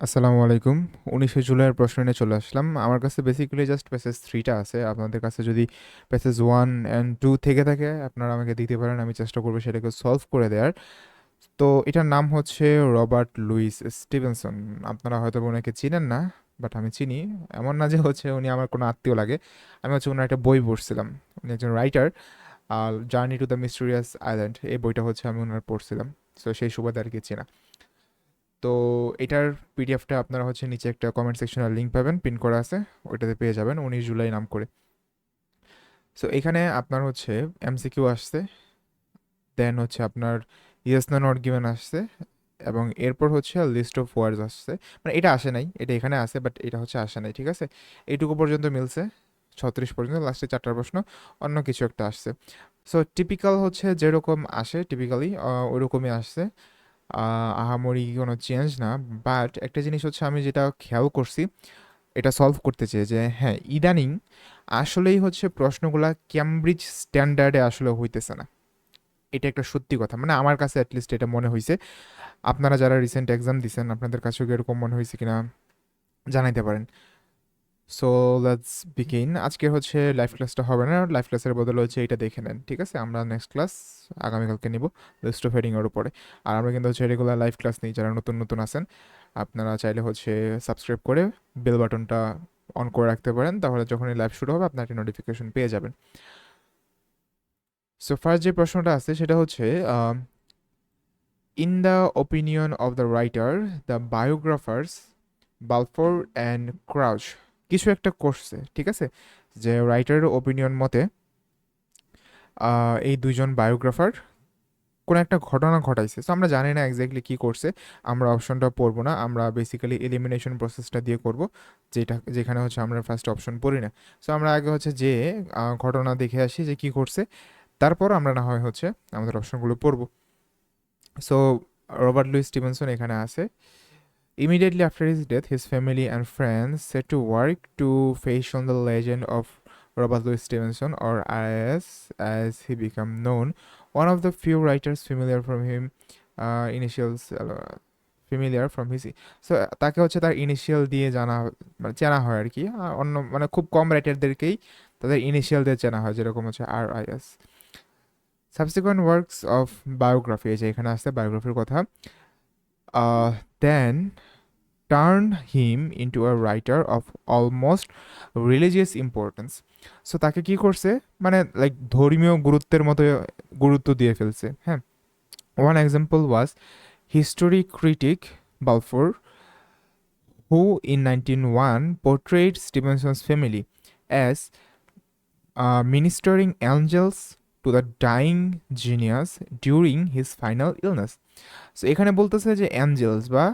আসসালামু আলাইকুম। ১৯শে জুলাইয়ের প্রশ্ন নিয়ে চলে আসলাম। আমার কাছে বেসিক্যালি জাস্ট প্যাসেজ থ্রিটা আছে। আপনাদের কাছে যদি প্যাসেজ ওয়ান অ্যান্ড টু থেকে থাকে আপনারা আমাকে দিতে পারেন। আমি চেষ্টা করব সেটাকে সলভ করে দেওয়ার। তো এটার নাম হচ্ছে রবার্ট লুইস স্টিভেনসন। আপনারা হয়তো উনাকে চিনেন না, বাট আমি চিনি। এমন না যে হচ্ছে উনি আমার কোনো আত্মীয় লাগে। আমি হচ্ছে ওনার একটা বই পড়ছিলাম। উনি একজন writer. R 'journey to the mysterious island' এই বইটা হচ্ছে আমি ওনার পড়ছিলাম। সো সেই সুবাদে আর কি চেনা। তো এটার পিডিএফটা আপনারা হচ্ছে নিচে একটা কমেন্ট সেকশনের লিঙ্ক পাবেন, পিন করা আছে। ওইটাতে পেয়ে যাবেন ১৯ জুলাই নাম করে। সো এখানে আপনার হচ্ছে এমসিকিউ আসছে। দেন হচ্ছে আপনার ইয়েস না নট গিভেন আসছে এবং এরপর হচ্ছে লিস্ট অফ ওয়ার্ডস আসছে। মানে এটা আসে নাই। এটা এখানে আসে বাট এটা হচ্ছে আসে নাই। ঠিক আছে? এইটুকু পর্যন্ত মিলছে। ৩৬ পর্যন্ত লাস্টে চারটার প্রশ্ন অন্য কিছু একটা আসছে। সো টিপিক্যাল হচ্ছে যেরকম আসে টিপিক্যালি আ ওরকমই আসছে। আহামরি কোনো চেঞ্জ না। বাট একটা জিনিস হচ্ছে আমি যেটা খেয়াল করছি, এটা সলভ করতে চেয়ে যে হ্যাঁ, ইদানিং আসলেই হচ্ছে প্রশ্নগুলা ক্যামব্রিজ স্ট্যান্ডার্ডে আসলে হইতেছে না। এটা একটা সত্যি কথা। মানে আমার কাছে এট লিস্ট এটা মনে হইছে। আপনারা যারা রিসেন্ট এক্সাম দিছেন আপনাদের কাছেও কি এরকম মনে হইছে কিনা জানাইতে পারেন। So let's begin. আজকে হচ্ছে লাইভ ক্লাসটা হবে না। লাইভ ক্লাসের বদলে হচ্ছে এইটা দেখে নেন। ঠিক আছে? আমরা নেক্সট ক্লাস আগামীকালকে নিব লিস্ট অফ হেডিং এর উপরে। আর আমরা কিন্তু হচ্ছে রেগুলার লাইভ ক্লাস নিই যারা নতুন, নতুন আছেন। আপনারা চাইলে হচ্ছে সাবস্ক্রাইব করে বেল বাটনটা অন করে রাখতে পারেন। তাহলে যখনই লাইভ শুরু হবে আপনার একটা নোটিফিকেশন পেয়ে যাবেন। সো ফার্স্ট যে প্রশ্নটা আছে সেটা হচ্ছে in the opinion of the writer, the biographers Balfour and Crouch কিছু একটা করছে। ঠিক আছে? যে রাইটারের ওপিনিয়ন মতে এই দুজন বায়োগ্রাফার কোনো একটা ঘটনা ঘটাইছে। সো আমরা জানি না এক্স্যাক্টলি কী করছে। আমরা অপশনটা পড়ব না। আমরা বেসিক্যালি এলিমিনেশন প্রসেসটা দিয়ে করব। যেটা, যেখানে হচ্ছে আমরা ফার্স্ট অপশন পড়ি না। সো আমরা আগে হচ্ছে আ, ঘটনা দেখে আসি যে কি করছে। তারপর আমরা না হয় হচ্ছে আমাদের অপশনগুলো পড়ব। সো রবার্ট লুইস স্টিভেনসন এখানে আছে। Immediately after his death, his family and friends set to work to fashion the legend of Robert Louis Stevenson, or RIS, as he became known. One of the few writers familiar from him uh, initials uh, familiar from his so তাকে হচ্ছে তার initial দিয়ে জানা মানে চেনা হয় আর কি। অন্য মানে খুব কম রাইটারদেরকেই তাদের ইনিশিয়াল দিয়ে চেনা হয় যেরকম হচ্ছে RIS. Subsequent works of biography এই যে এখানে আসছে বায়োগ্রাফির কথা। Then turn him into a writer of almost religious importance. So তাকে কি করছে? মানে লাইক ধর্মীয় গুরুত্বের মতো গুরুত্ব দিয়ে ফেলছে। হ্যাঁ? One example was history critic Balfour who in 1901 portrayed Stevenson's family as uh, ministering angels to the dying genius during his final illness so এখানে বলতেছে যে অ্যাঞ্জেলস বা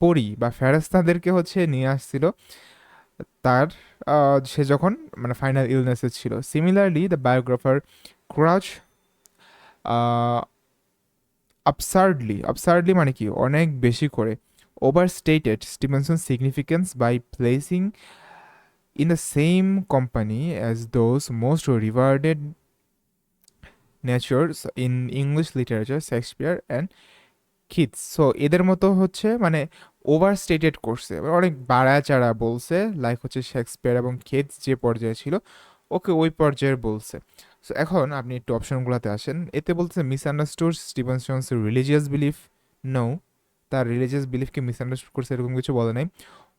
পরি বা ফেরাস্তাদেরকে হচ্ছে নিয়ে আসছিল। তার সে যখন মানে ফাইনাল ইলনেসে ছিল। Similarly the biographer Crouch absurdly absurdly মানে কি? অনেক বেশি করে। Overstated Stevenson's significance by placing in the same company as those most rewarded natures in English literature, Shakespeare and Keats. So এদের মতো হচ্ছে মানে ওভারস্টেটেড করছে। অনেক বাড়ায়-চাড়া বলছে। লাইক হচ্ছে শেক্সপিয়ার এবং কিটস যে পর্যায়ে ছিল ওকে ওই পর্যায়ের বলছে। সো এখন আপনি একটু অপশনগুলাতে আসেন। এতে বলতেছে misunderstood Stevenson's religious belief. No, তার রিলিজিয়াস বিলিফকে মিসআন্ডারস্টুড করছে এরকম কিছু বলে নাই।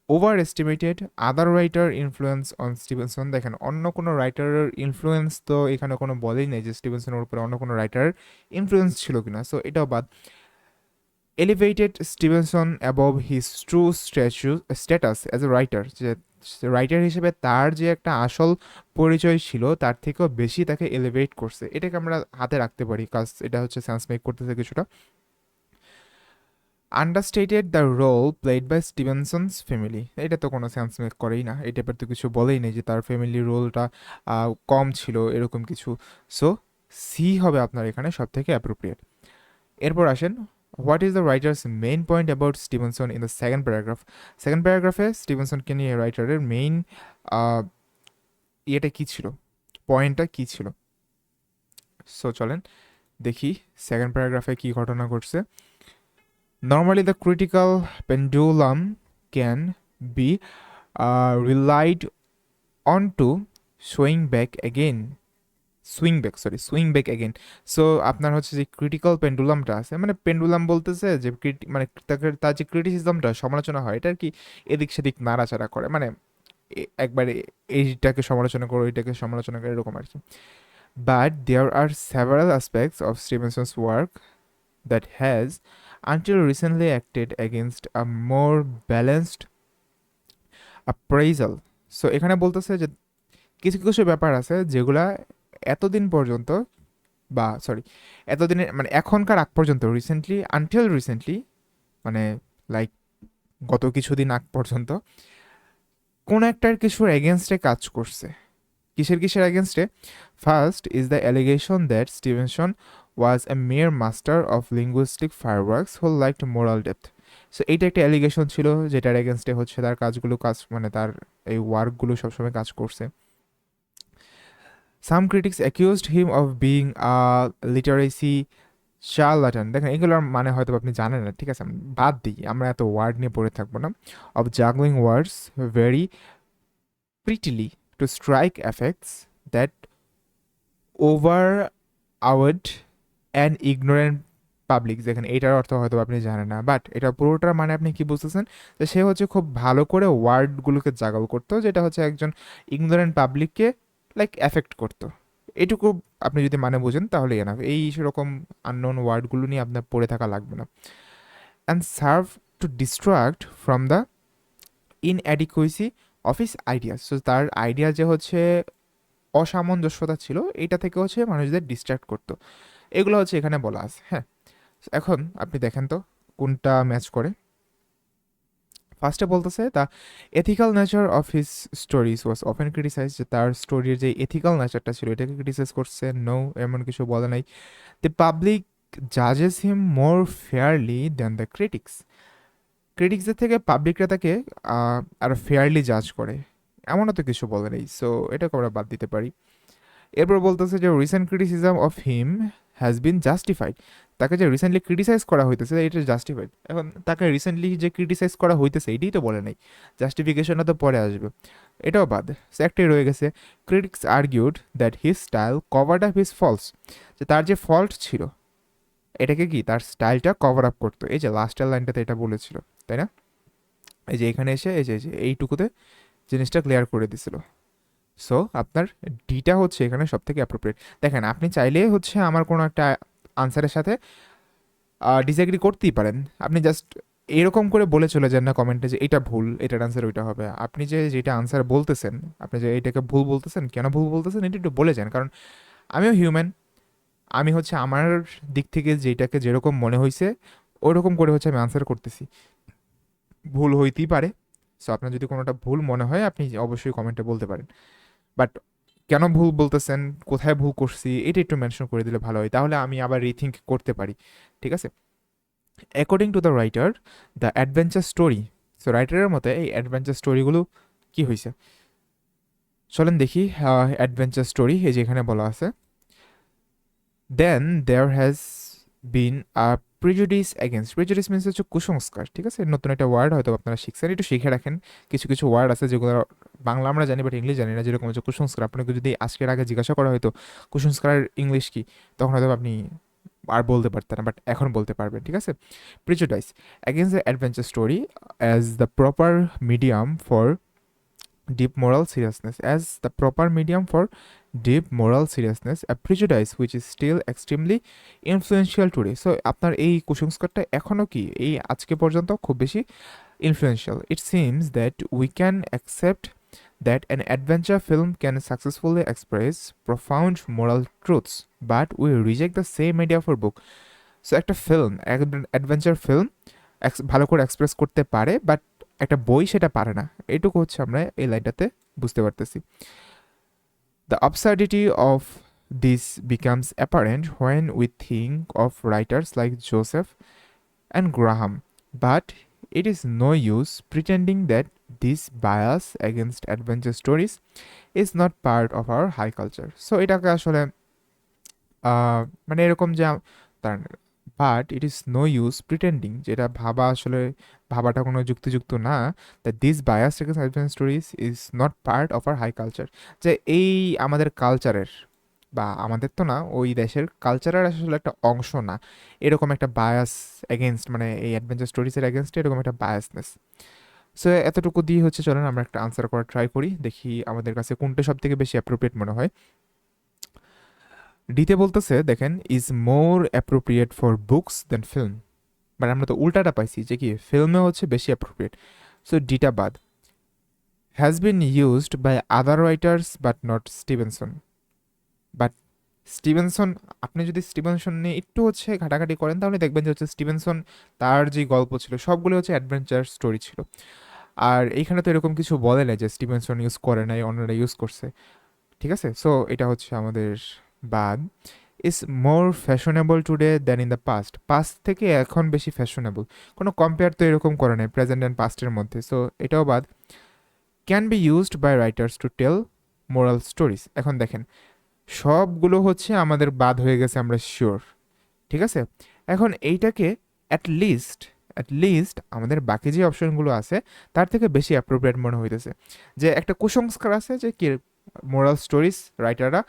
Overestimated other writer influence on Stevenson দেখেন, অন্য কোনো রাইটারের ইনফ্লুয়েন্স তো এখানে কোনো বলেই নেই যে স্টিভেনসনের উপরে অন্য কোনো রাইটার ইনফ্লুয়েন্স ছিল কিনা। সো এটাও বাদ। Elevated Stevenson above his true statue status as a writer যে রাইটার হিসেবে তার যে একটা আসল পরিচয় ছিল, তার থেকেও বেশি তাকে এলিভেট করছে। এটাকে আমরা হাতে রাখতে পারি কাজ এটা হচ্ছে সেন্স মেক করতেছে কিছুটা। Understated the role played by Stevenson's family. এটা তো কোনো সেন্স মেক করেই না। এই টাইপের তো কিছু বলেই নেই যে তার ফ্যামিলির রোলটা কম ছিল, এরকম কিছু। সো সি হবে আপনার এখানে সব থেকে অ্যাপ্রোপ্রিয়েট। এরপর আসেন what is the writer's main point about Stevenson in the second paragraph? Second প্যারাগ্রাফে স্টিভেনসনকে নিয়ে রাইটারের মেইন ইয়েটা কী ছিল? পয়েন্টটা কী ছিল? সো চলেন দেখি সেকেন্ড প্যারাগ্রাফে কী ঘটনা ঘটছে। Normally, the critical pendulum can can be relied on to swing back again swing back sorry swing back again so আপনার হচ্ছে যে ক্রিটিক্যাল পেন্ডুলামটা আছে মানে পেন্ডুলাম বলতেছে যে মানে তার যে ক্রিটিসিজমটা সমালোচনা হয়, এটা আর কি এদিক সেদিক নাড়াচাড়া করে মানে একবারে এইটাকে সমালোচনা করো এইটাকে সমালোচনা করে, এরকম আর কি। But there are several aspects of Stevenson's work that has until recently acted against a more balanced appraisal. So এখানে বলতেছে যে কিছু কিছু ব্যাপার আছে যেগুলা এতদিন পর্যন্ত বা সরি এতদিনের মানে এখনকার আগ পর্যন্ত রিসেন্টলি আনটিল রিসেন্টলি মানে লাইক গত কিছুদিন আগ পর্যন্ত, কোন একটার কিছুর এগেনস্টে কাজ করছে। কিসের কিসের এগেনস্টে first is the allegation that Stevenson was a mere master of linguistic fireworks whole like moral depth so এইটা একটা অ্যালিগেশন ছিল যেটার এগেনস্টে হচ্ছে তার কাজগুলো কাজ মানে তার এই ওয়ার্কগুলো সবসময় কাজ করছে। Some critics accused him of being a literacy charlatan দেখেন, এগুলোর মানে হয়তো আপনি জানেন না, ঠিক আছে? বাদ দিই, আমরা এত ওয়ার্ড নিয়ে পড়ে থাকব না। Of juggling words very prettily to strike effects that overawed and ignorant public যেখানে এটার অর্থ হয়তো আপনি জানেন না বাট এটা পুরোটার মানে আপনি কি বুঝতেছেন? যে সে হচ্ছে খুব ভালো করে ওয়ার্ডগুলোকে জাগল করতো, যেটা হচ্ছে একজন ইগনোরেন্ট পাবলিককে লাইক এফেক্ট করতো। এটুকু আপনি যদি মানে বোঝেন তাহলে এনাফ এই সেরকম আননোন ওয়ার্ডগুলো নিয়ে আপনার পড়ে থাকা লাগবে না। And serve to distract from the in inadequacy office idea so তার আইডিয়া যে হচ্ছে অসামঞ্জস্যতা ছিল, এটা থেকে হচ্ছে মানুষদের ডিস্ট্র্যাক্ট করতো। এগুলো হচ্ছে এখানে বলা আছে হ্যাঁ। এখন আপনি দেখেন তো কোনটা ম্যাচ করে। ফার্স্টে বলতেছে the ethical nature of his stories was often criticise যে তার স্টোরির যে এথিক্যাল নেচারটা ছিল, এটাকে ক্রিটিসাইজ করছে নো এমন কিছু বলে নাই। The public জাজেস him more fairly than the critics ক্রিটিক্সদের থেকে পাবলিকরা তাকে আরও ফেয়ারলি জাজ করে। এমনও তো কিছু বলে নেই সো এটাকে আমরা বাদ দিতে পারি। এরপর বলতেছে যে recent criticism of him has been justified তাকে যে রিসেন্টলি ক্রিটিসাইজ করা হইতেছে এটা জাস্টিফাইড এখন তাকে রিসেন্টলি যে ক্রিটিসাইজ করা হইতেছে, এটাই তো বলে নাই। জাস্টিফিকেশনটা তো পরে আসবে। এটাও বাদ। একটাই রয়ে গেছে। Critics argued that his style covered up his falls যে তার যে ফল্ট ছিল, এটাকে কি তার স্টাইলটা কভার আপ করতো? এই যে লাস্টের লাইনটাতে এটা বলেছিল, তাই না? এই যে এখানে এসে, এই যে এই যে, এইটুকুতে জিনিসটা ক্লিয়ার করে দিছিল। সো আপনার ডিটা হচ্ছে এখানে সব থেকে অ্যাপ্রোপ্রিয়েট দেখেন, আপনি চাইলে হচ্ছে আমার কোনো একটা আনসারের সাথে ডিসএগ্রি করতেই পারেন। আপনি জাস্ট এরকম করে বলে চলে যান না কমেন্টে যে, এটা ভুল, এটার আনসার ওইটা হবে। আপনি যে, যেটা আনসার বলতেছেন, আপনি যে, এটাকে ভুল বলতেছেন, কেন ভুল বলতেছেন, এটা একটু বলে যান। কারণ আমিও হিউম্যান আমি হচ্ছে আমার দিক থেকে যেটাকে যেরকম মনে হয়েছে ওইরকম করে হচ্ছে আমি আনসার করতেছি। ভুল হইতেই পারে। সো আপনার যদি কোনোটা ভুল মনে হয়, আপনি অবশ্যই কমেন্টে বলতে পারেন। বাট কেন ভুল বলতেছেন? কোথায় ভুল করছি? এটা একটু মেনশন করে দিলে ভালো হয়। তাহলে আমি আবার রিথিঙ্ক করতে পারি। ঠিক আছে? According to the writer the adventure story so রাইটারের মতে এই অ্যাডভেঞ্চার স্টোরিগুলো কি হয়েছে চলেন দেখি অ্যাডভেঞ্চার স্টোরি এই যে এখানে বলা আছে। Then there has been a prejudice against prejudice means হচ্ছে কুসংস্কার, ঠিক আছে? নতুন একটা ওয়ার্ড হয়তো আপনারা শিখছেন, একটু শিখে রাখেন। কিছু কিছু ওয়ার্ড আছে যেগুলো বাংলা আমরা জানি বাট ইংলিশ জানি না, যেরকম হচ্ছে কুসংস্কার। আপনাকে যদি আজকের আগে জিজ্ঞাসা করা হয়তো কুসংস্কার ইংলিশ কি, তখন হয়তো আপনি আর বলতে পারতেন না বাট এখন বলতে পারবেন, ঠিক আছে? Prejudice against the adventure story as the proper medium for deep moral seriousness as the proper medium for deep moral seriousness a prejudice which is still extremely influential today so আপনার এই কুসংস্কারটা এখনও কি? এই আজকে পর্যন্ত খুব বেশি influential it seems that we can accept that an adventure film can successfully express profound moral truths but we reject the same idea for book so একটা ফিল্ম অ্যাডভেঞ্চার ফিল্ম ভালো করে এক্সপ্রেস করতে পারে বাট একটা বই সেটা পারে না। এটুকু হচ্ছে আমরা এই লাইনটাতে বুঝতে পারতেছি। The absurdity of this becomes apparent when we think of writers like Joseph and Graham but it is no use pretending that this bias against adventure stories is not part of our high culture so এটাকে আসলে মানে but it is no use pretending যেটা ভাবা আসলে ভাবাটা কোনো যুক্তিযুক্ত না। That this bias adventure stories is not part of our high culture যে এই আমাদের কালচারের বা আমাদের তো না, ওই দেশের কালচারের আসলে একটা অংশ না। এরকম একটা বায়াস এগেনস্ট মানে এই অ্যাডভেঞ্চার স্টোরিজের এগেনস্টে এরকম একটা বায়াসনেস সো এতটুকু দিয়ে হচ্ছে চলেন, আমরা একটা আনসার করার ট্রাই করি। দেখি আমাদের কাছে কোনটা সব থেকে বেশি অ্যাপ্রোপ্রিয়েট মনে হয়। ডিতে বলতেছে, দেখেন is more appropriate for books then film মানে আমরা তো উল্টাটা পাইছি যে কি ফিল্মে হচ্ছে বেশি অ্যাপ্রোপ্রিয়েট সো ডিটা বাদ। Has been used by other writers but not Stevenson but Stevenson আপনি যদি স্টিভেনসন নিয়ে একটু হচ্ছে ঘাটাঘাটি করেন, তাহলে দেখবেন যে হচ্ছে স্টিভেনসন তার যে গল্প ছিল সবগুলো হচ্ছে অ্যাডভেঞ্চার স্টোরি ছিল। আর এইখানে তো এরকম কিছু বলে না যে স্টিভেনসন ইউজ করে নাই, অন্যরা ইউজ করছে। ঠিক আছে? সো এটা হচ্ছে আমাদের বাদ is more fashionable today than in the past past থেকে এখন বেশি ফ্যাশনেবল কোনো কম্পেয়ার তো এরকম করে নাই প্রেজেন্ট অ্যান্ড পাস্টের মধ্যে। সো এটাও বাদ। Can be used by writers to tell moral stories এখন দেখেন, সবগুলো হচ্ছে আমাদের বাদ হয়ে গেছে, আমরা শিওর ঠিক আছে? এখন এইটাকে অ্যাট লিস্ট অ্যাট লিস্ট আমাদের বাকি যে অপশনগুলো আছে, তার থেকে বেশি অ্যাপ্রোপ্রিয়েট মনে হইতেছে। যে একটা কুসংস্কার আছে যে কি মোরাল স্টোরিজ রাইটাররা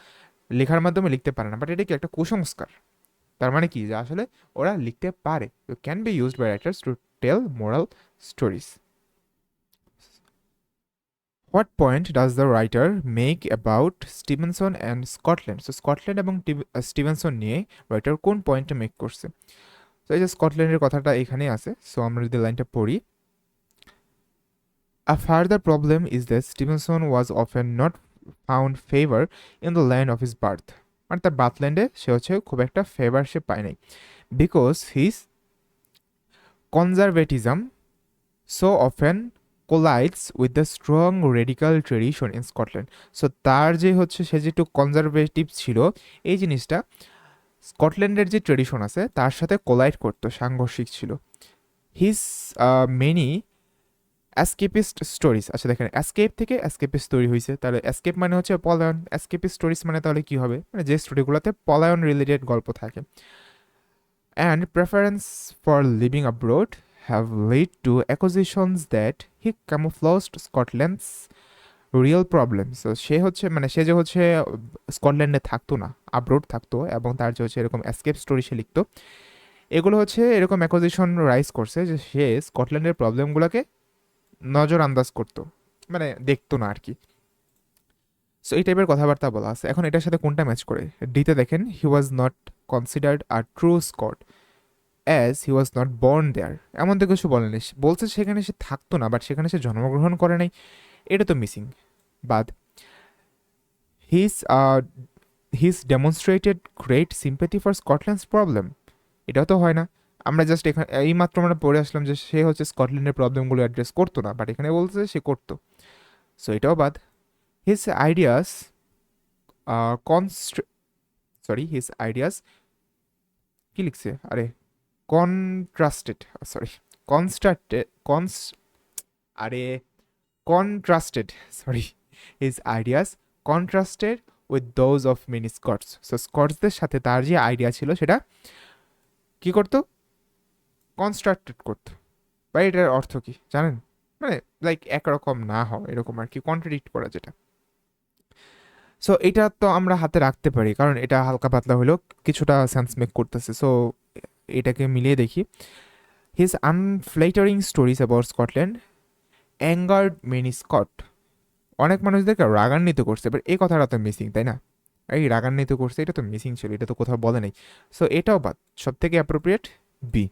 লেখার মাধ্যমে লিখতে পারে না বাট এটা কি একটা কুসংস্কার? তার মানে কি? যে আসলে ওরা লিখতে পারে। You can be used by writers to tell moral stories what point does the writer make about Stevenson and Scotland so Scotland এবং স্টিভেনসন নিয়ে রাইটার কোন পয়েন্টটা মেক করছে? তো এই যে স্কটল্যান্ডের কথাটা এখানেই আছে। সো আমরা যদি লাইনটা পড়ি। A further problem is that Stevenson was often not found favour in the land of his birth মানে তার বার্থল্যান্ডে সে হচ্ছে খুব একটা ফেভার সে পায় নাই। Because his conservatism so often collides with the strong radical tradition in Scotland so তার যে হচ্ছে সে যে একটু কনজারভেটিভ ছিল, এই জিনিসটা স্কটল্যান্ডের যে ট্রেডিশন আছে, তার সাথে কোলাইড করতো, সাংঘর্ষিক ছিল। হিজ মেনি অ্যাসকেপিস্ট স্টোরিজ আচ্ছা দেখেন অ্যাসকেপ থেকে অ্যাসকেপিস্ট তৈরি হয়েছে তাহলে অ্যাসকেপ মানে হচ্ছে পলায়ন। অ্যাসকেপিস্ট স্টোরিজ মানে তাহলে কী হবে? মানে যে স্টোরিগুলোতে পলায়ন রিলেটেড গল্প থাকে। And preference for living abroad have led to accusations that he camouflaged Scotland's real problem so সে হচ্ছে মানে সে যে হচ্ছে স্কটল্যান্ডে থাকতো না আব্রোড থাকতো, এবং তার যে হচ্ছে এরকম অ্যাসকেপ স্টোরি সে লিখতো। এগুলো হচ্ছে এরকম অ্যাকোজিশন রাইজ করছে যে সে স্কটল্যান্ডের প্রবলেমগুলোকে নজর আন্দাজ করতো। মানে দেখতো না আর কি সো এই টাইপের কথাবার্তা বলা আছে। এখন এটার সাথে কোনটা ম্যাচ করে? ডিতে দেখেন he was not considered a true Scot as he was not born there এমন তো কিছু বলেনি। বলছে সেখানে সে থাকতো না বাট সেখানে সে জন্মগ্রহণ করে নাই। এটা তো মিসিং বাদ। His his demonstrated great sympathy for Scotland's problem এটাও তো হয় না। আমরা জাস্ট এখানে এইমাত্র আমরা পড়ে আসলাম যে সে হচ্ছে স্কটল্যান্ডের প্রবলেমগুলো অ্যাড্রেস করতো না বাট এখানে বলছে সে করতো। সো এটাও বাদ। His ideas const sorry his ideas কি লিখছে? আরে কনট্রাস্টেড সরি কনস্ট্রাক্টেড কনস আরে contrasted sorry his ideas contrasted with those of many Scots so স্কটসদের সাথে তার যে আইডিয়া ছিল সেটা কি করতো? কনস্ট্রাক্টেড করতো। বা এটার অর্থ কি জানেন? মানে লাইক একরকম না হয় এরকম আর কি কন্ট্রাডিক্ট করা যেটা। সো এটা তো আমরা হাতে রাখতে পারি, কারণ এটা হালকা পাতলা হলেও কিছুটা সেন্স মেক করতেছে। সো এটাকে মিলিয়ে দেখি। His unflattering stories about Scotland angered many Scot অনেক মানুষদেরকে রাগান্বিত করছে বাট এই কথাটা তো মিসিং তাই না? এই রাগান্বিত করছে, এটা তো মিসিং ছিল, এটা তো কোথাও বলে নেই। সো এটাও বাদ সব থেকে appropriate be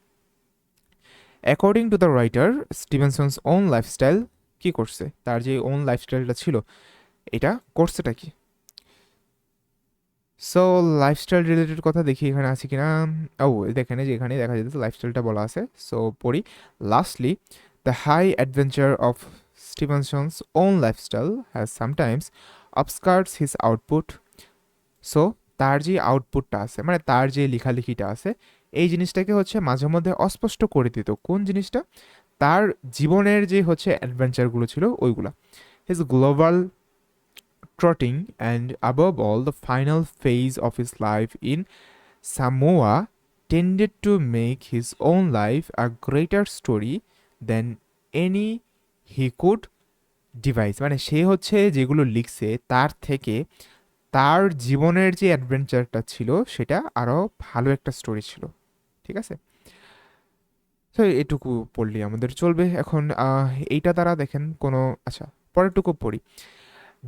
according to the writer Stevenson's own lifestyle কি করছে? তার যে ওন লাইফস্টাইলটা ছিল, এটা করছেটা কি? সো লাইফস্টাইল রিলেটেড কথা দেখি এখানে আছে কিনা? ও, দেখেন যে এখানে দেখা যেতেছে লাইফস্টাইলটা বলা আছে। সো পড়ি। Lastly the high adventure of Stevenson's own lifestyle has sometimes obscured his output so তার যে আউটপুটটা আছে মানে তার যে লেখালেখিটা আছে এই জিনিসটাকে হচ্ছে মাঝে মধ্যে অস্পষ্ট করে দিত। কোন জিনিসটা? তার জীবনের যে হচ্ছে অ্যাডভেঞ্চারগুলো ছিল ওইগুলা। His global trotting and above all the final phase of his life in Samoa tended to make his own life a greater story than any he could devise মানে সে হচ্ছে যেগুলো লিখছে, তার থেকে তার জীবনের যে অ্যাডভেঞ্চারটা ছিল, সেটা আরও ভালো একটা স্টোরি ছিল। ঠিক আছে তো এটুকু পড়লি আমাদের চলবে এখন এইটা দ্বারা দেখেন কোনো আচ্ছা পরেরটুকু পড়ি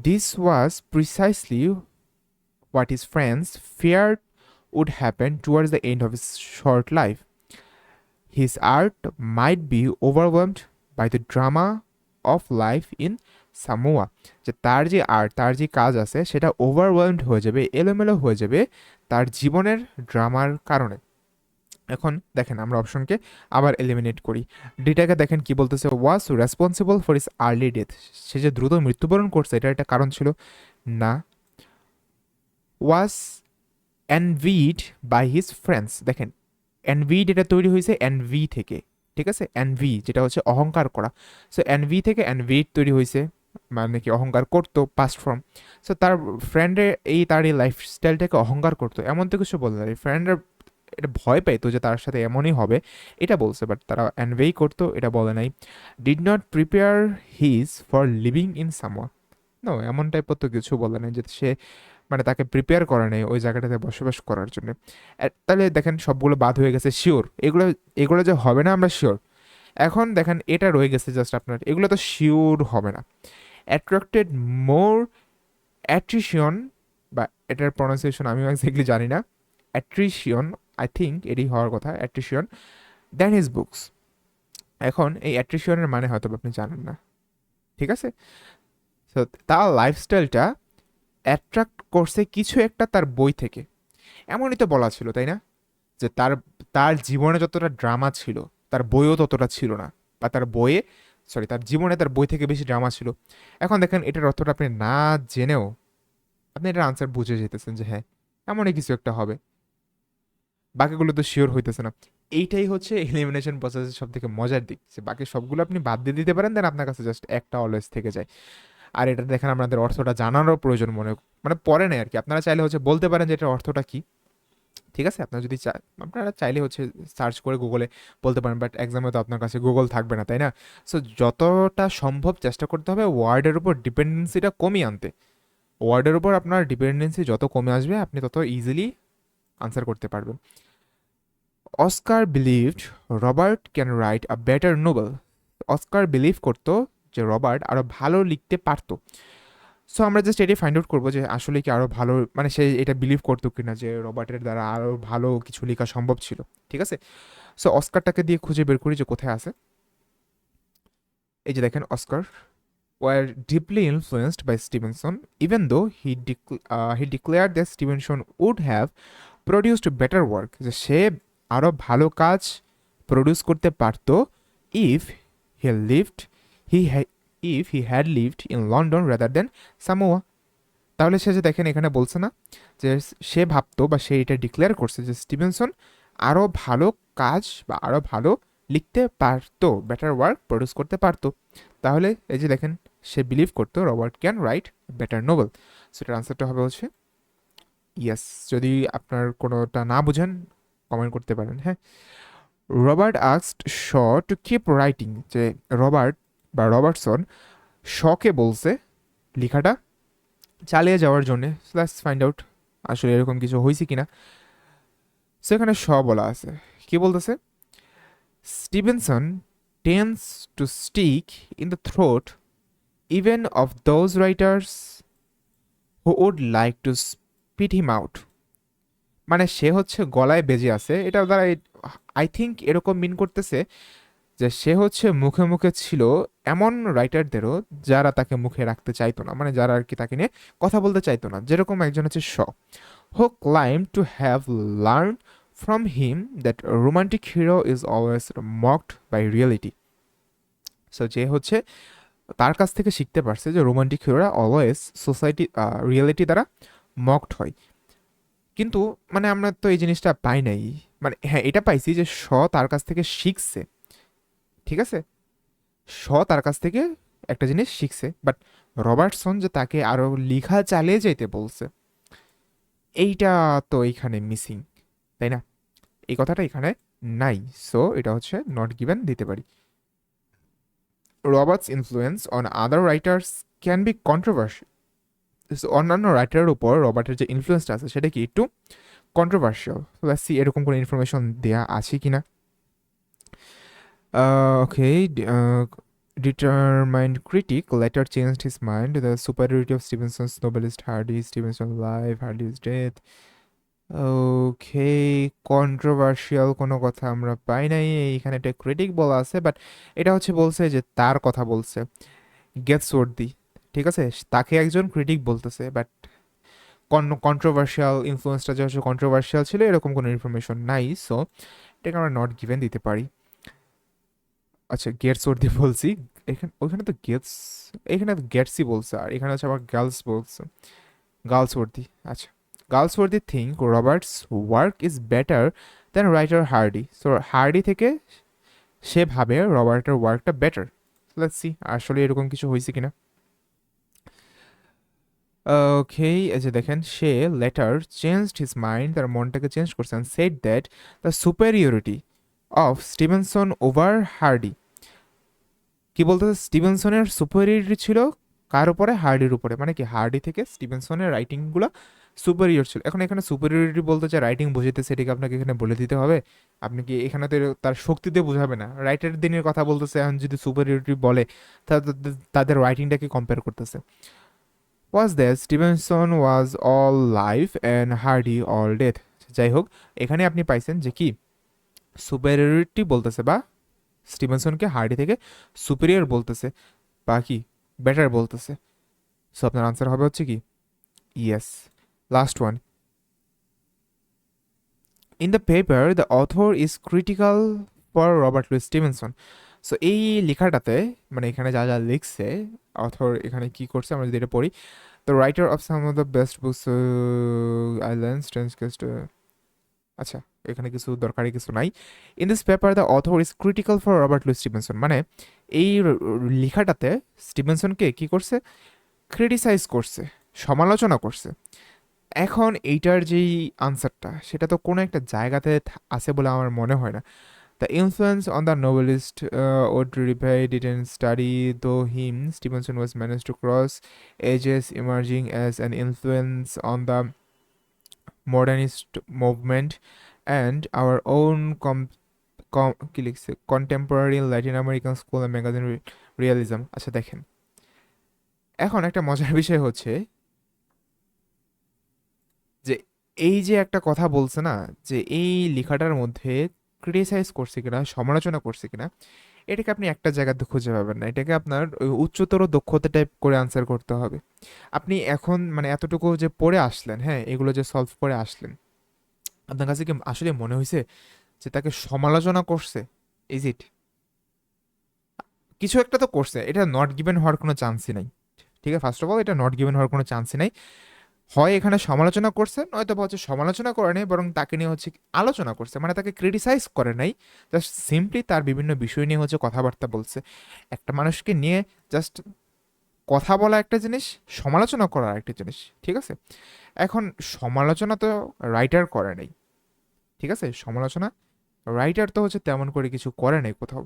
this was precisely what his friends fear would happen towards the end of his short life. His art might be overwhelmed by the drama of life in Samoa. যে তার যে আর্ট তার যে কাজ আছে, সেটা ওভারওয়েলমড হয়ে যাবে, এলোমেলো হয়ে যাবে তার জীবনের ড্রামার কারণে এখন দেখেন আমরা অপশনকে আবার এলিমিনেট করি। ডিটাকে দেখেন কি বলতেছে was responsible for his early death সে যে দ্রুত মৃত্যুবরণ করছে, এটা একটা কারণ ছিল। না। Was envied by his friends দেখেন অ্যানভিড এটা তৈরি হয়েছে অ্যানভি থেকে, ঠিক আছে? অ্যানভি যেটা হচ্ছে অহংকার করা। সো অ্যানভি থেকে অ্যানভিড তৈরি হয়েছে মানে কি অহংকার করতো পাস্ট ফর্ম সো তার ফ্রেন্ডের এই, তার এই লাইফস্টাইলটাকে অহংকার করতো। এমন তো কিছু বলতে পারি ফ্রেন্ডরা এটা ভয় পাইতো যে তার সাথে এমনই হবে। এটা বলছে বাট তারা অ্যানভেই করতো, এটা বলে নাই। Did not prepare his for living in Samoa no এমন টাইপের তো কিছু বলে নাই যে সে মানে তাকে প্রিপেয়ার করে নেই ওই জায়গাটাতে বসবাস করার জন্য। তাহলে দেখেন সবগুলো বাদ হয়ে গেছে শিওর এগুলো এগুলো যে হবে না আমরা শিওর এখন দেখেন এটা রয়ে গেছে জাস্ট আপনার, এগুলো তো শিওর হবে না। অ্যাট্রাক্টেড মোর অ্যাট্রিশিয়ন বা এটার প্রনাউন্সিয়েশন আমি এক্স্যাক্টলি জানি না। অ্যাট্রিশিয়ন আই থিঙ্ক এটি হওয়ার কথা, অ্যাট্রিশিয়ন, দ্যান হিজ বুকস। এখন এই অ্যাট্রিশিয়নের মানে হয়তো আপনি জানেন না, ঠিক আছে? তো তার লাইফস্টাইলটা অ্যাট্রাক্ট করছে কিছু একটা তার বই থেকে। এমনই তো বলা ছিল, তাই না? যে তার তার জীবনে যতটা ড্রামা ছিল, তার বইও ততটা ছিল না, বা তার বইয়ে সরি তার জীবনে তার বই থেকে বেশি ড্রামা ছিল। এখন দেখেন এটার অর্থটা আপনি না জেনেও আপনি এটার আনসার বুঝে যেতেছেন যে হ্যাঁ এমনই কিছু একটা হবে। বাকিগুলো তো শিওর হইতেছে না। এইটাই হচ্ছে এলিমিনেশন প্রসেসের সব থেকে মজার দিক। যে বাকি সবগুলো আপনি বাদ দিয়ে দিতে পারেন দেন আপনার কাছে জাস্ট একটা অলওয়েজ থেকে যায়। আর এটা দেখেন আপনাদের অর্থটা জানারও প্রয়োজন মনে মানে পরে নেই আর কি আপনারা চাইলে হচ্ছে বলতে পারেন যে এটার অর্থটা কি। ঠিক আছে? আপনারা যদি আপনারা চাইলে হচ্ছে সার্চ করে গুগলে বলতে পারেন বাট এক্সামে তো আপনার কাছে গুগল থাকবে না, তাই না? সো যতটা সম্ভব চেষ্টা করতে হবে ওয়ার্ডের উপর ডিপেন্ডেন্সিটা কমিয়ে আনতে। ওয়ার্ডের উপর আপনার ডিপেন্ডেন্সি যত কমে আসবে, আপনি তত ইজিলি আনসার করতে পারবেন। Oscar believed Robert can write a better novel Oscar believe করতো যে রবার্ট আরও ভালো লিখতে পারতো। সো আমরা জাস্ট এটাই ফাইন্ড আউট করব যে আসলে কি আরও ভালো মানে সে এটা বিলিভ করতো কিনা যে রবার্টের দ্বারা আরও ভালো কিছু লেখা সম্ভব ছিল। ঠিক আছে? সো অস্কারটাকে দিয়ে খুঁজে বের করি যে কোথায় আছে। এই যে দেখেন Oscar was deeply influenced by Stevenson even though he he declare that Stevenson would have produced better work যে সে আরও ভালো কাজ প্রডিউস করতে পারতো if he lived he if he had lived in London rather than Samoa তাহলে সে যে দেখেন এখানে বলছে না যে সে ভাবতো বা সে এটা ডিক্লেয়ার করছে যে স্টিভেনসন আরও ভালো কাজ বা আরও ভালো লিখতে পারতো বেটার ওয়ার্ক প্রডিউস করতে পারতো। তাহলে এই যে দেখেন সে বিলিভ করতো Robert can write better novel সেটার আনসারটা হবে হচ্ছে ইয়েস যদি আপনার কোনোটা না বুঝেন কমেন্ট করতে পারেন হ্যাঁ? Robert asked Shaw to keep writing যে রবার্ট বা রবার্টসন শকে বলছে লেখাটা চালিয়ে যাওয়ার জন্যে লেটস ফাইন্ড আউট আসলে এরকম কিছু হয়েছে কিনা। সেখানে শ বলা আছে, কি বলতেছে? Stevenson tends to stick in the throat even of those writers who would like to spit him out মানে সে হচ্ছে গলায় বেজে আছে। এটা দ্বারা আই থিঙ্ক এরকম মিন করতেছে যে সে হচ্ছে মুখে মুখে ছিল এমন রাইটারদেরও যারা তাকে মুখে রাখতে চাইতো না মানে যারা আর কি তাকে নিয়ে কথা বলতে চাইতো না। যেরকম একজন হচ্ছে Shaw who claim to have learn from him that romantic hero is always mocked by reality so যে হচ্ছে তার কাছ থেকে শিখতে পারছে যে রোমান্টিক হিরোরা অলওয়েজ সোসাইটি রিয়েলিটি দ্বারা মকড হয়। কিন্তু মানে আমরা তো এই জিনিসটা পাই নাই। মানে হ্যাঁ এটা পাইছি যে শ তার কাছ থেকে শিখছে। ঠিক আছে? শ তার কাছ থেকে একটা জিনিস শিখছে। বাট রবার্টসন যে তাকে আরও লিখা চালিয়ে যেতে বলছে, এইটা তো এইখানে মিসিং, তাই না? এই কথাটা এখানে নাই। সো এটা হচ্ছে নট গিভেন দিতে পারি। Robert's influence on other writers can be controversy অন্যান্য রাইটারের উপর রবার্টের যে ইনফ্লুয়েন্সটা আছে সেটা কি একটু কন্ট্রোভার্সিয়াল সি এরকম কোনো ইনফরমেশন দেওয়া আছে কি না okay determined determined critic later changed his mind the superiority of Stevenson's novelist Hardy, Stevenson's life, Hardy's death. Okay controversial কোনো কথা আমরা পাই নাই এইখানে একটা ক্রিটিক বলা আছে বাট এটা হচ্ছে বলছে যে তার কথা বলছে। গেটস ওর্দি ঠিক আছে? তাকে একজন ক্রিটিক বলতেছে বাট কন্ট্রোভার্সিয়াল ইনফ্লুয়েন্সটা যে হচ্ছে কন্ট্রোভার্সিয়াল ছিল, এরকম কোনো ইনফরমেশন নাই সো এটাকে আমরা নট গিভেন দিতে পারি। আচ্ছা গেটস ওর্দি বলছি, এখানে ওইখানে তো গেটস এখানে তো গেটসই বলছে, আর এখানে হচ্ছে আবার গার্লস বলছে। গার্লস ওর্দি আচ্ছা। Galsworthy think Robert's work is better than writer Hardy so Hardy থেকে সে ভাবে রবার্টের ওয়ার্কটা বেটার লেটস সি আসলে এরকম কিছু হয়েছে কিনা। ওকে এই যে দেখেন, সে লেটার চেঞ্জড হিজ মাইন্ড তার মনটাকে চেঞ্জ করছেন said that the superiority of Stevenson over Hardy কি বলতে স্টিভেনসনের সুপেরিয়রিটি ছিল কার উপরে? হার্ডির উপরে। মানে কি? হার্ডি থেকে স্টিভেনসনের রাইটিংগুলো সুপেরিয়র ছিল। এখন এখানে সুপেরিয়রিটি বলতে যে রাইটিং বুঝাইতে সেটাকে আপনাকে এখানে বলে দিতে হবে। আপনি কি এখানে তো তার শক্তি দিয়ে বোঝাবে না? রাইটার দিনের কথা বলতেছে, এখন যদি সুপেরিয়রিটি বলে তাদের রাইটিংটাকে কম্পেয়ার করতেছে। Was that Stevenson was all life and Hardy all death যাই হোক এখানে আপনি পাইছেন যে কি? সুপেরিয়রিটি বলতেছে বা স্টিভেনসনকে হার্ডি থেকে সুপিরিয়র বলতেছে বা কি? বেটার বলতেছে। সো আপনার আনসার হবে হচ্ছে কি? Yes last one in the paper the author is critical for Robert Louis Stevenson so এই লেখাটাতে মানে এখানে যা যা লিখছে অথর এখানে কি করছে, আমরা যদি এটা পড়ি the writer of some of the best books islands ট্রান্সকেস্ট আচ্ছা এখানে কিছু দরকারি কিছু নাই। In this paper the author is critical for Robert Louis Stevenson মানে এই লেখাটাতে স্টিভেনসনকে কি করছে? ক্রিটিসাইজ করছে, সমালোচনা করছে। এখন এইটার যেই আনসারটা সেটা তো কোনো একটা জায়গাতে আছে বলে আমার মনে হয় না। The influence on the novelist ode রিভাই didn't study though him Stevenson was manage to cross ages emerging as an influence on the modernist movement and our own com- com- কি লিখছে? Contemporary Latin American school magazine realism আচ্ছা দেখেন। এখন একটা মজার বিষয় হচ্ছে যে, এই যে একটা কথা বলছে না, যে এই লেখাটার মধ্যে ক্রিটিসাইজ করছে কিনা, সমালোচনা করছে কিনা, এটাকে আপনি একটা জায়গাতে খুঁজে পাবেন না। এটাকে আপনার উচ্চতর দক্ষতা টাইপ করে আনসার করতে হবে। আপনি এখন মানে এতটুকু যে পড়ে আসলেন হ্যাঁ এগুলো যে সলভ করে আসলেন, আপনার কাছে কি আসলে মনে হয়েছে যে তাকে সমালোচনা করছে? ইজ ইট কিছু একটা তো করছে, এটা নট গিভেন হওয়ার কোনো চান্সই নাই। ঠিক আছে ফার্স্ট অফ অল এটা নট গিভেন হওয়ার কোনো চান্সই নাই। হয় এখানে সমালোচনা করছে নয়তো হচ্ছে সমালোচনা করে নাই, বরং তাকে নিয়ে হচ্ছে আলোচনা করছে। মানে তাকে ক্রিটিসাইজ করে নাই জাস্ট সিম্পলি তার বিভিন্ন বিষয় নিয়ে হচ্ছে কথাবার্তা বলছে। একটা মানুষকে নিয়ে জাস্ট কথা বলা একটা জিনিস, সমালোচনা করা একটা জিনিস, ঠিক আছে? এখন সমালোচনা তো রাইটার করে নাই, ঠিক আছে? সমালোচনা রাইটার তো হচ্ছে তেমন করে কিছু করে নাই কোথাও।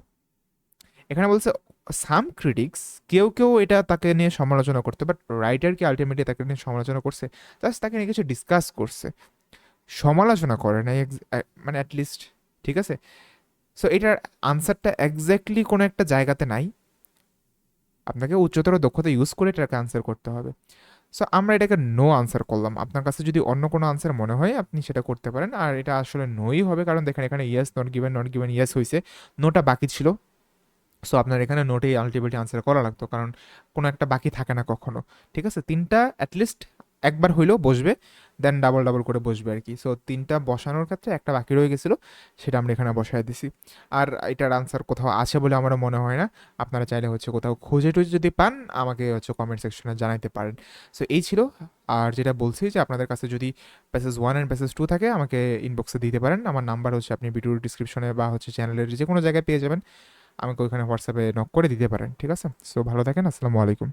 এখানে বলছে সাম ক্রিটিক্স কেউ কেউ এটা তাকে নিয়ে সমালোচনা করতে বাট রাইটার কি আলটিমেটলি তাকে নিয়ে সমালোচনা করছে? জাস্ট তাকে নিয়ে কিছু ডিসকাস করছে। সমালোচনা করে না মানে অ্যাটলিস্ট ঠিক আছে? সো এটার আনসারটা একজ্যাক্টলি কোনো একটা জায়গাতে নাই। আপনাকে উচ্চতর দক্ষতা ইউজ করে এটাকে আনসার করতে হবে। সো আমরা এটাকে নো আনসার করলাম। আপনার কাছে যদি অন্য কোনো আনসার মনে হয়, আপনি সেটা করতে পারেন। আর এটা আসলে নোই হবে, কারণ দেখেন এখানে yes not given not given yes হয়েছে নোটা বাকি ছিল। সো আপনার এখানে নোটেই আলটিমেটলি আনসার করা লাগতো, কারণ কোনো একটা বাকি থাকে না কখনো, ঠিক আছে? তিনটা অ্যাটলিস্ট একবার হইলেও বসবে দেন ডাবল ডাবল করে বসবে আর কি। সো তিনটা বসানোর ক্ষেত্রে একটা বাকি রয়ে গেছিল, সেটা আমরা এখানে বসায় দিছি। আর এটার আনসার কোথাও আছে বলে আমার মনে হয় না, আপনারা চাইলে হচ্ছে কোথাও খুঁজে টুজে যদি পান, আমাকে হচ্ছে কমেন্ট সেকশনে জানাইতে পারেন। সো এই ছিল, আর যেটা বলছি যে আপনাদের কাছে যদি passage one and passage two থাকে, আমাকে ইনবক্সে দিতে পারেন। আমার নাম্বার হচ্ছে, আপনি ভিডিওর ডিসক্রিপশনে বা হচ্ছে চ্যানেলের যে কোনো জায়গায় পেয়ে যাবেন। আমাকে ওইখানে হোয়াটসঅ্যাপে নক করে দিতে পারেন ঠিক আছে? সো ভালো থাকেন আসসালামু আলাইকুম।